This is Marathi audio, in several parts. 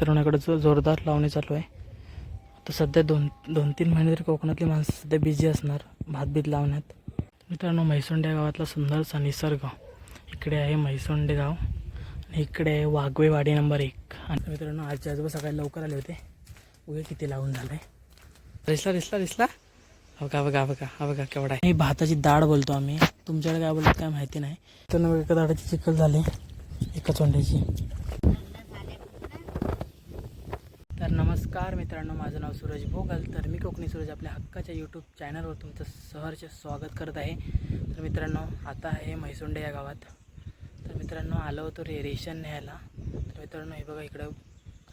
तरुणाकडं जोरदार लावणी चालू आहे. आता सध्या दोन दोन तीन महिने तरी कोकणातली माणसं सध्या बिझी असणार भातबीत लावण्यात. मित्रांनो म्हैसोंडे या गावातला सुंदरसा निसर्ग. इकडे आहे म्हैसोंडे गाव आणि इकडे आहे वाघवे वाडी नंबर एक. आणि मित्रांनो आजी आजोबा सकाळी लवकर आले होते. उगे किती लावून झालं दिसला रिसला दिसला? हो का बघा बघा हा बघा केवढा आहे. ही भाताची डाळ बोलतो आम्ही. तुमच्याकडे काय बोलतो काय माहिती नाही. तर मग एका दाडाची चिखल झाली. एका चोंड्याची. तर नमस्कार मित्रांनो माझं नाव सूरज भोगल. तर मी कोकणी सूरज आपल्या हक्काच्या यूट्यूब चॅनलवर तुमचं सहर्ष स्वागत करत आहे. तर मित्रांनो आता आहे म्हैसुंडे या गावात. तर मित्रांनो आलो होतो रे रेशन न्यायला. तर मित्रांनो हे बघा इकडं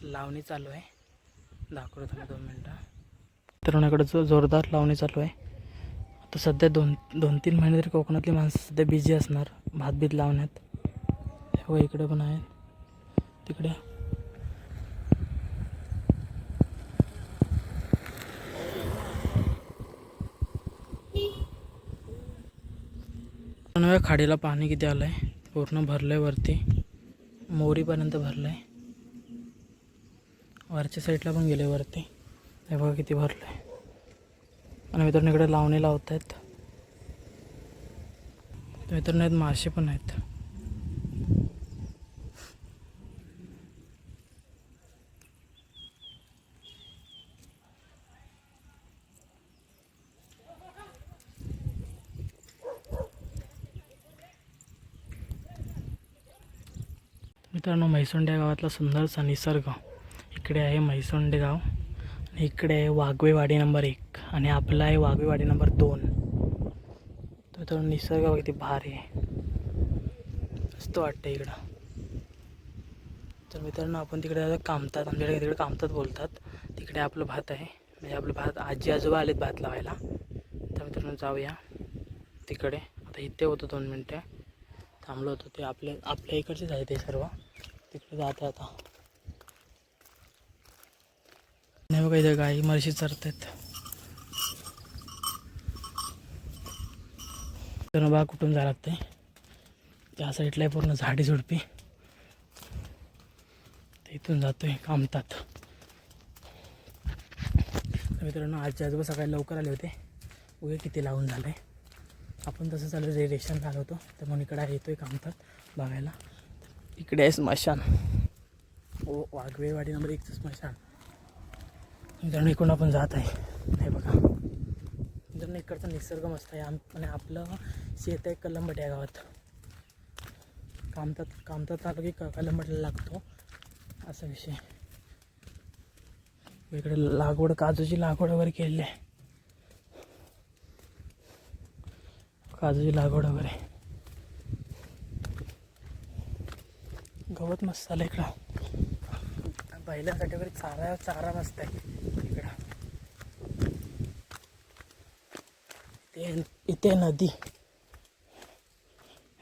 लावणी चालू आहे. दाखवतो तुम्ही दोन मिनटं. मित्रांनो जो जोरदार लावणी चालू आहे. आता सध्या दोन दोन तीन महिने तरी कोकणातली माणसं सध्या बिझी असणार भातबीत लावण्यात. हे बघा इकडे पण आहे. तिकडे. खाडीला पाणी किती आलं आहे पूर्ण भरलं आहे वरती. मोरीपर्यंत भरलं आहे वरच्या साईडला पण गेले वरती. हे बघा किती भरलं आहे आणि मित्रांनो इकडे लावणी लावत आहेत मित्रांनो आहेत मासे पण आहेत. मित्रांनो म्हैसोंडे गावातला सुंदरसा निसर्ग. इकडे आहे म्हैसोंडे गाव आणि इकडे आहे वाघवेवाडी नंबर एक आणि आपला आहे वाघवेवाडी नंबर दोन. तर तो निसर्ग किती भारी आहे. मस्त वाटतं इकडं. तर मित्रांनो आपण तिकडे आता कामतात आमच्याकडे तिकडे कामतात बोलतात. तिकडे आपलं भात आहे. म्हणजे आपलं भात आजी आजोबा आलेत भात लावायला. तर मित्रांनो जाऊया तिकडे. आता इथे होतो दोन मिनटं. थांबलो होतो ते आपले आपल्या इकडचेच आहे ते सर्व. तिकडे जाते आता. नाही बघा इथे गाई म्हशी चरतात आहेत तर बा कुठून जावं लागते त्या साईडला आहे पूर्ण झाडी झुडपी. ते इथून जातोय कामतात. मित्रांनो आजी आजोबा सकाळी लवकर आले होते. उगे किती लावून झालं आहे आपण तसं चालू रे रेशन झालं होतो. तर म्हणून इकडे येतोय कामतात बघायला. इकडे आहे स्मशान. ओ वाघवेवाडी नंबर एकचं स्मशान. मित्रांनो इकडून आपण जात आहे. हे बघा. मित्रांनो इकडचा निसर्ग मस्त आहे. आणि आपलं शेत आहे कलंबट या गावात. कामतात कामतात तालुका की कलंबटला लागतो? असा विषय. इकडे लागवड काजूची लागवड वगैरे केलेली आहे. काजूची लागवड वगैरे. गवत मस्त आलं इकडं. बैलांसाठी वगैरे चारा चारा मस्त आहे. इकडं. ते इथे नदी.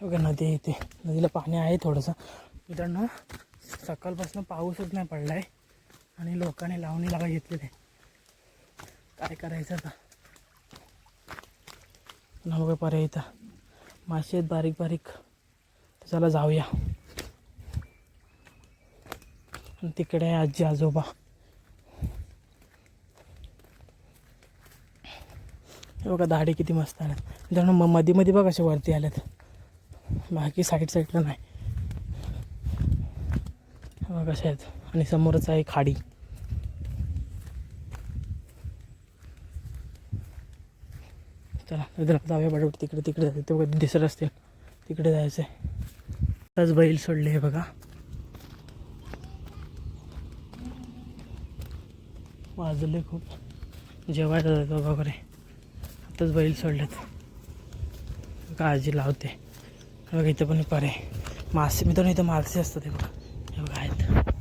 बघा नदी आहे इथे. नदीला पाणी आहे थोडंसं. मित्रांनो सकाळपासून पाऊसच नाही पडला आहे आणि लोकांनी लावणी लागा घेतलेले काय करायचं आता? पुन्हा बघा पर्याय इथं. मासे आहेत बारीक बारीक तर चला जाऊया. तिकडे आजी आजोबा. हे बघा दाढे किती मस्त आल्यात. जण म मध्ये मध्ये बघा असे वरती आल्यात. बाकी साईड साईडला नाही. बघा कशा आहेत. आणि समोरच आहे खाडी. चला इथं जाऊया बरोबर तिकडे तिकडे जायचं ते बघा दिसत असतील. तिकडे जायचं आहे आताच बैल सोडले हे बघा. वाजले खूप. जेवायला जातो वगैरे? आताच बैल सोडलेत. काळजी लावते. बघा इथं पण परे. मासे मित्रांनो इथं मासे असतात हे बघा. हे बघा आहेत.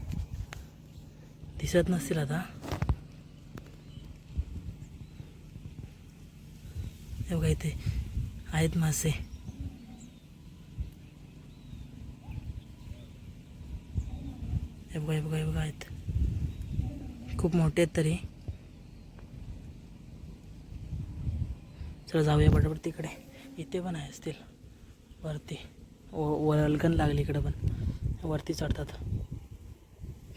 दिसत नसतील आता. हे बघा इथे आहेत मासे. हे बघा हे बघा हे बघा आहेत. खूप मोठे आहेत तरी. चला जाऊया पटापट तिकडे. इथे पण आहे असतील वरती. व वलगन लागली इकडे पण. वरती चढतात.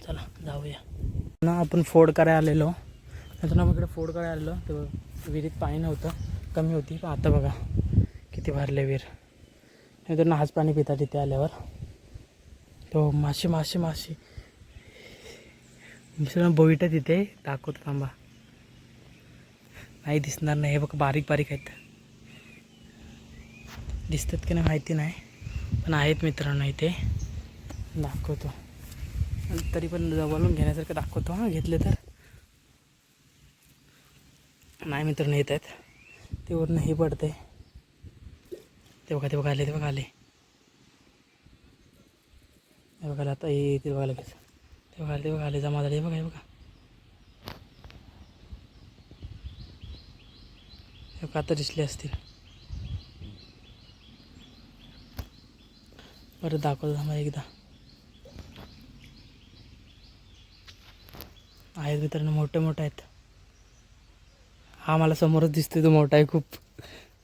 चला जाऊया. ना आपण फोड करायला आलेलो. नंतर मग इकडे फोड करायला आलेलो. तेव्हा विहिरीत पाणी नव्हतं. कमी होती. पण आता बघा किती भरले विहीर. नंतर ना आज पाणी पितात तिथे आल्यावर. तो मासे मासे मासे मित्रांनो बोईट तिथे. दाखवतो थांबा. नाही दिसणार नाही. हे बघ बारीक बारीक आहेत. दिसतात की नाही माहिती नाही. पण आहेत मित्रांनो इथे. दाखवतो. आणि तरी पण जवळून घेण्यासारखं दाखवतो हां. घेतले तर. नाही मित्रांनो येत आहेत. ते वरून हे पडते ते बघा ते बघा आले ते बघा आले. बघायला आता हे येते बघायला लगेच. बघा ते बघा आले जमा झाले बघा हे बघा. हे कातर दिसले असतील. परत दाखवतो थांबा एकदा. आहेत मित्रांनो मोठे मोठे आहेत. हा मला समोरच दिसतोय तो मोठा आहे खूप.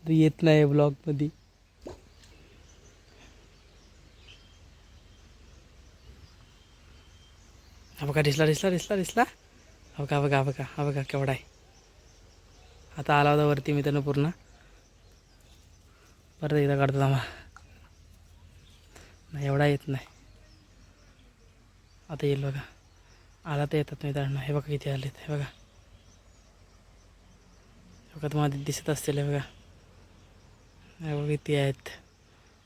तो येत नाही ब्लॉगमध्ये हा बघा दिसला दिसला दिसला दिसला. हा बघा बघा बघा हा बघा केवढा आहे. आता आला होता वरती मित्रांनो पूर्ण. परत एकदा काढतो थांबा. नाही एवढा येत नाही. आता येईल बघा. आला तर येतात मित्रांनो हे बघा किती आलेत. हे बघा. हे बघा तुम्हाला दिसत असतील हे बघा. बघा किती आहेत.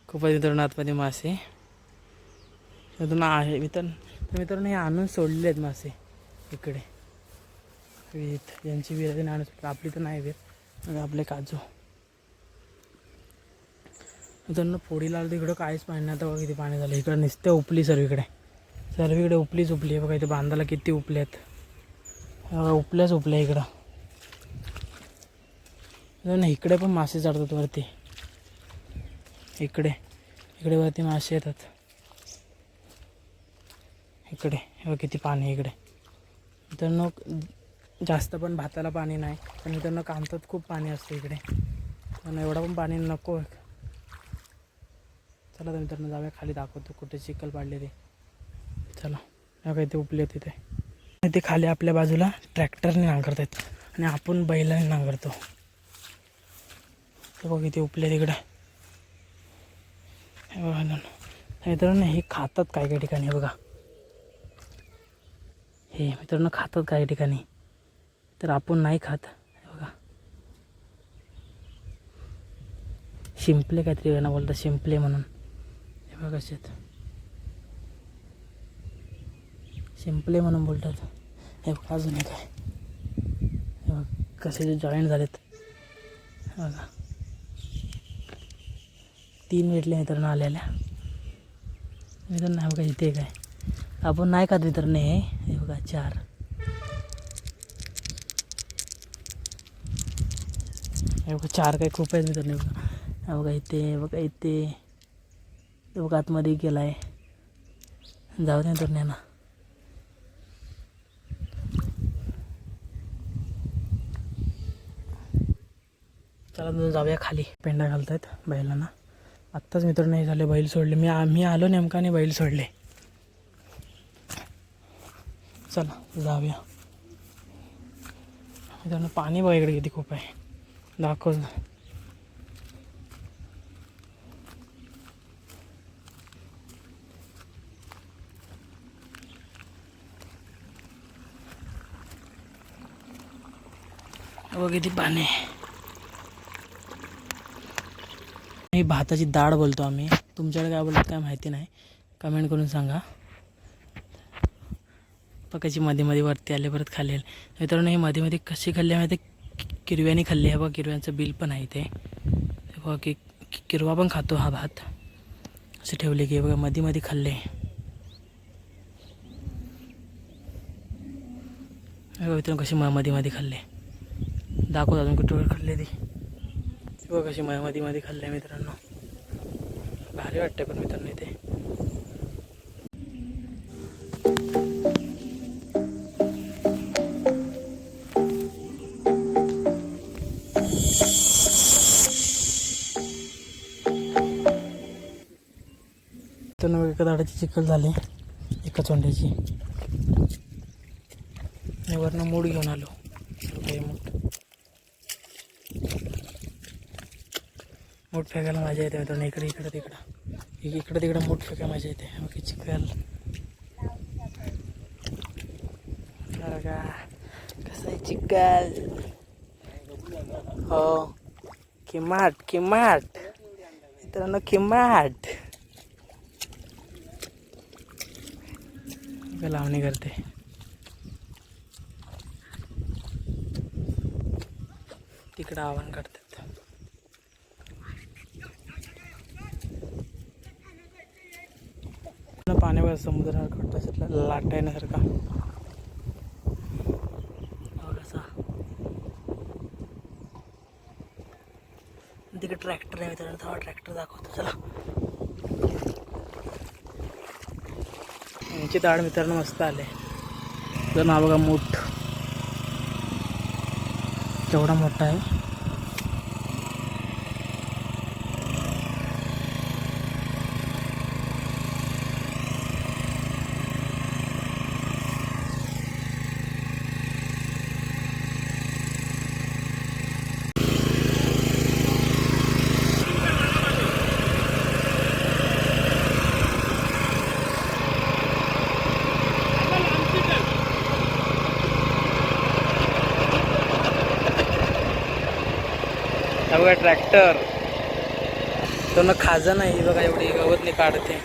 खूपच मित्रांनो आतमध्ये मासे. मित्रांनो आहे मित्रांनो तर मित्रांनो हे आणून सोडलेले आहेत मासे इकडे. विहित यांची विहीर आहे आणून सोडली. आपली तर नाही विहीर आपले काजू. मित्रांनो फोडीला आलं तर इकडं काहीच पाणी नाही. आता बघा किती पाणी झालं. इकडं नुसते उपली सर्व इकडे. सर्व इकडे उपलीच उपली. आहे बघा इथे बांधायला किती उपले आहेत. उपल्याच उपल्या इकडं. मित्रांनो इकडे पण मासे चढतात वरती. इकडे इकडे वरती मासे येतात. इकडे हे किती पाणी इकडे. मित्रांनो जास्त पण भाताला पाणी नाही पण मित्रांनो कामतात खूप पाणी असतं इकडे. पण एवढं पण पाणी नको चला तर मित्रांनो जाऊया खाली दाखवतो कुठे चिखल पाडले ते. चला हे काय ते उपले तिथे ते खाली आपल्या बाजूला ट्रॅक्टरने नांगरत आहेत आणि आपण बैलाने नांगरतो. ते बघ इथे उपले तिकडे हे बघा मित्रांनो. हे खातात काही काही ठिकाणी बघा. हे मित्रांनो खातात काही ठिकाणी. तर आपण नाही खात. बघा. शिंपले काहीतरी ना बोलतात शिंपले म्हणून. हे बघा कसे शिंपले म्हणून बोलतात. हे बघा अजून एक आहे. हे बघा कसे जे जॉईंट झालेत. हे बघा. तीन भेटले मित्रांनो आलेल्या. मित्रांनो बघा इथे एक आहे. आपण नाही का मित्रांनो हे बघा चार हे बघा चार काही खूप आहेत मित्रांनो नाही बघा बघा इथे बघा इथे बघा आतमध्ये गेला आहे जाऊ दे मित्रांनो ना चला जाऊया खाली पेंडा घालत आहेत बैलांना आत्ताच मित्रांनो हे झाले बैल सोडले मी आम्ही आलो नेमकाने बैल सोडले चला जाऊया. त्यानं पाणी बघा इकडे किती खूप आहे. दाखव किती पाणी आहे. ही भाताची डाळ बोलतो आम्ही. तुमच्याकडे काय बोलतो काय माहिती नाही. कमेंट करून सांगा. पकाची मध्ये मध्ये वरती आले परत खाली आले. मित्रांनो हे मध्ये मध्ये कशी खाल्ली माहिती किरव्याने खाल्ली आहे. बघा किरव्यांचं बिल पण आहे ते बघा की किरवा पण खातो हा भात. असे ठेवले की बघा मध्ये मध्ये खाल्ले बघा मित्रांनो कशी मध्ये मध्ये खाल्ले दाखवत अजून कुठे खाल्ले ती. बघा कशी मध्ये मध्ये खाल्ले मित्रांनो. भारी वाटते पण मित्रांनो इथे. तर चिखल झाली. एका चोंड्याची. आणि वरनं मूड घेऊन आलो. काही मूठ मूठ फेकायला मजा येते मित्रांनो. इकडे इकडं तिकडं. इकडं तिकडं मूठ फेकायला मजा येते. ओके चिखल. कसं आहे चिखल? हो. किमाट किमाट. मित्रांनो किमाट इकडे लावणी करते? तिकडं आव्हान करतात. पूर्ण पाण्यावर समुद्रासारखा लाटा येण्यासारखा कसा तिकडे ट्रॅक्टर आहे मित्रांनो तेव्हा ट्रॅक्टर दाखवतो. चला. यांची दाढ मित्रांनो मस्त आले. तर नाव बघा मूठ. केवढा मोठा आहे. ट्रॅक्टर. तो ना खाजा नाही बघा एवढी गवत नाही काढते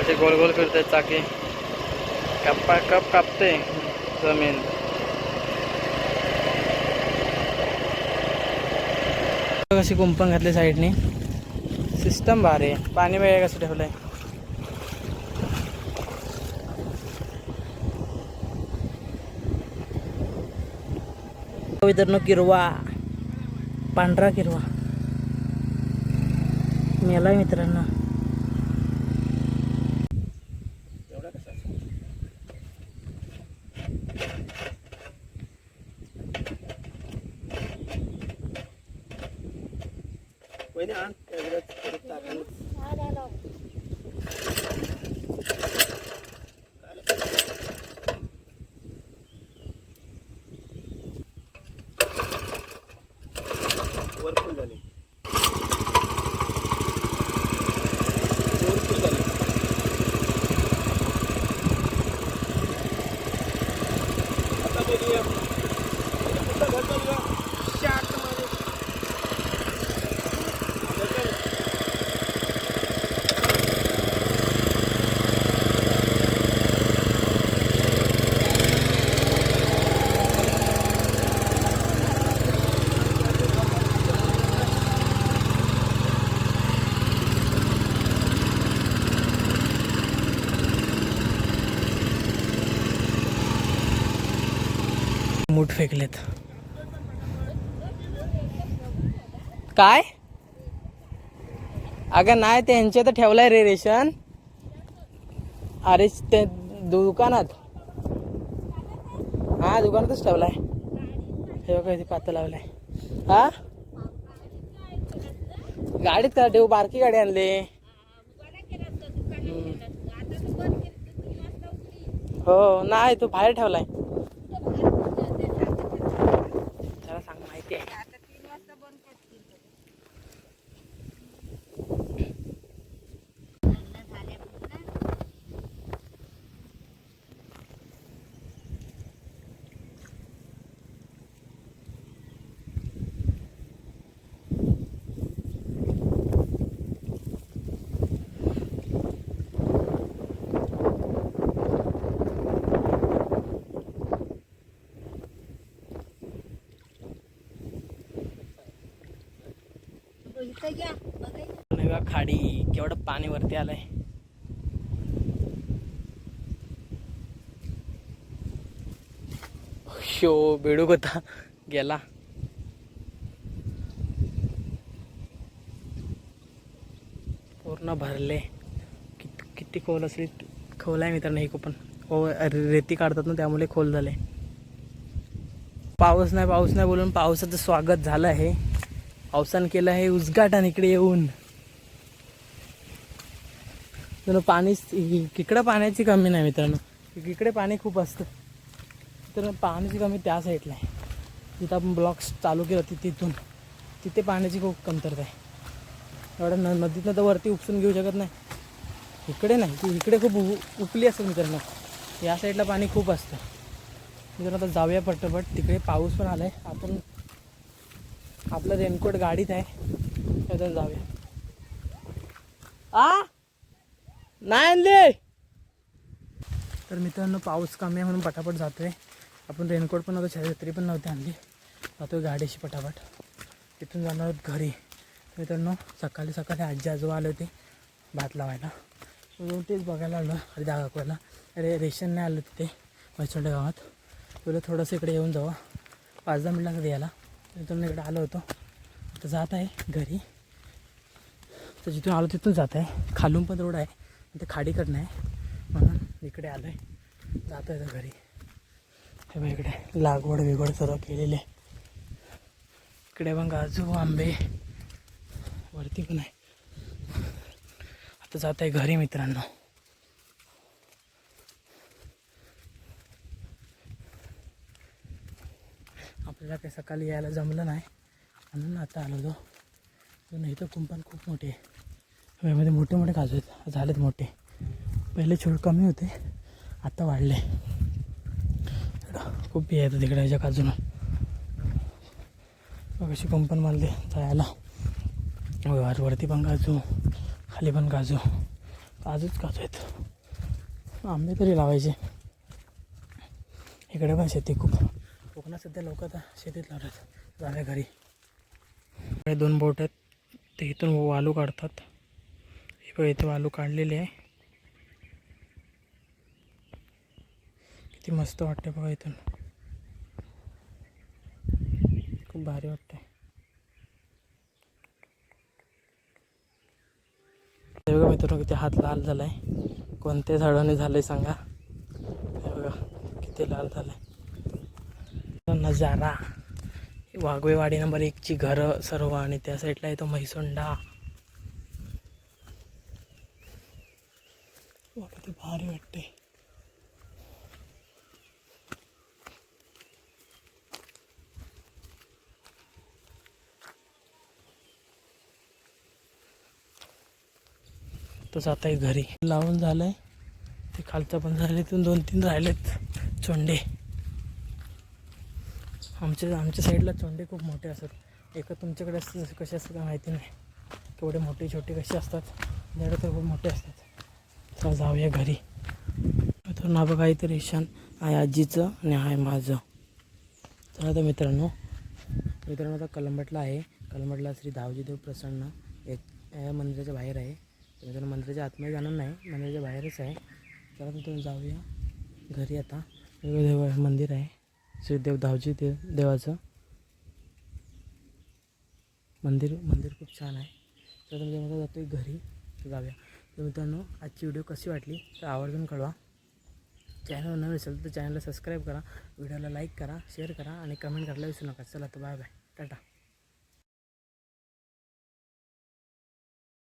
कसे गोल गोल फिरते चाकी. कप्पा कप कापते जमीन. कशी कुंपण घातली साईडने. सिस्टम भारी आहे. पाणी वगैरे कसं ठेवलंय? मित्रांनो किरवा पांढरा किरवा मेलाय मित्रांनो मूठ फेकलेत. काय? अगं नाही त्यांचे तर ठेवलाय रे रेशन. अरे ते दुकानात. हा दुकानातच ठेवलाय. हे बघा इथे पातं लावलाय. हा? गाडीत का? ठेवू बारकी गाडी आणली. हो नाही तू बाहेर ठेवलाय त्याला सांग माहिती आहे आणि बघा खाडी केवढं पाणी वरती आलंय. शो बेडूक होता. गेला. पूर्ण भरले. किती किती खोल असली खोल आहे मित्रांनो हे पण हो रेती काढतात ना त्यामुळे खोल झाले. पाऊस नाही पाऊस नाही बोलून पावसाचं स्वागत झालं आहे. अवसान केलं आहे उद्घाटन इकडे येऊन. तर पाणी इकडं पाण्याची कमी नाही मित्रांनो. इकडे पाणी खूप असतं. तर पाण्याची कमी त्या साईडला आहे. जिथं आपण ब्लॉक्स चालू केलं होती तिथून. तिथे पाण्याची खूप कमतरता आहे. एवढं न नदीतनं तर वरती उपसून घेऊ शकत नाही. इकडे नाही ती इकडे खूप उ- उपली असते मित्रांनो. या साईडला पाणी खूप असतं. मित्रांनो आता जाऊया पटपट. तिकडे पाऊस पण आला आहे आपण आपलं रेनकोट गाडीत आहे. तर जाऊया. आ? नाही आणले. तर मित्रांनो पाऊस कमी आहे म्हणून पटापट जातोय. आपण रेनकोट पण नव्हतं छत्री पण नव्हती आणली. जातोय गाडीशी पटापट. तिथून जाणार आहोत घरी. मित्रांनो सकाळी सकाळी आजी आजोबा आले होते भात लावायला. म्हणून तेच बघायला आलो अरे दाखवायला अरे रेशन नाही आलं तिथे मैचोंडे गावात. तुला थोडंसं इकडे येऊन जावं पाच दहा मिनटात यायला. मित्रांनो इकडे आलो होतो. आता जात आहे घरी. तर जिथून आलो तिथून जात आहे. खालून पण रोड आहे. ते खाडीकडनं आहे. म्हणून इकडे आलो आहे जातो आहे घरी. हे बघ इकडे. लागवड बिगवड सर्व केलेली आहे. इकडे पण काजू आंबे. वरती पण आहे. आता जात आहे घरी मित्रांनो. आपल्याला काही सकाळी यायला जमलं नाही. म्हणून आता आलो होतो. पण इथं कुंपण खूप मोठे आहे मोठे मोठे काजू आहेत. झालेत मोठे. पहिले छोड कमी होते. आता वाढले. खूप बिया येतात तिकडे याच्या काजूनं. कशी कुंपण बांधले जायला. वरती पण काजू खाली पण काजू. काजूच काजू आहेत. आंबे तरी लावायचे. इकडे पण शेती खूप. पुन्हा सध्या लोक आता शेतीत लावतात जाण्या घरी. इकडे दोन बोट आहेत. ते इथून वालू काढतात. हे बघ इथे वालू काढलेले आहे. किती मस्त वाटते बघा इथून. खूप भारी वाटते हे बघा मित्रांनो किती हात लाल झाला आहे कोणत्या झाडाने झालं आहे सांगा. हे बघा किती लाल झालंय. नजारा. वाघवेवाडी नंबर एकची घरं सर्व आणि त्या साईडला येतो म्हैसोंडा. किती भारी वाटते तसं आता आहे घरी लावून झालंय. ते खालचं पण झाले तिथून दोन तीन राहिलेत. चोंडे. आमच्या आमच्या साईडला चोंडे खूप मोठे असतात. एक तुमच्याकडे असतं जसं कसे असतात काय माहिती नाही. केवढे मोठे छोटे कसे असतात? माझ्याकडे तर खूप मोठे असतात. चला जाऊया घरी. तर ना बघा इतर ईशान आहे आजीचं आणि आहे माझं. तर आता मित्रांनो मित्रांनो आता कलंबटला आहे. कलंबटला श्री दावजीदेव प्रसन्न एक या मंदिराच्या बाहेर आहे. मित्रांनो मंदिराच्या आतमध्ये जाणार नाही. मंदिराच्या बाहेरच आहे. चला तिथून जाऊया घरी आता. वेगळं देव मंदिर आहे. श्रीदेव धावजी दावजी देव देवाचं. मंदिर मंदिर खूप छान आहे. तर मी मला जातो घरी. जाऊया. तर मित्रांनो आजची व्हिडिओ कशी वाटली? तर आवर्जून कळवा. चॅनल नवीन असेल तर चॅनलला सबस्क्राईब करा. व्हिडिओला लाईक करा शेअर करा आणि कमेंट करायला विसरू नका. चला तर बाय बाय टाटा.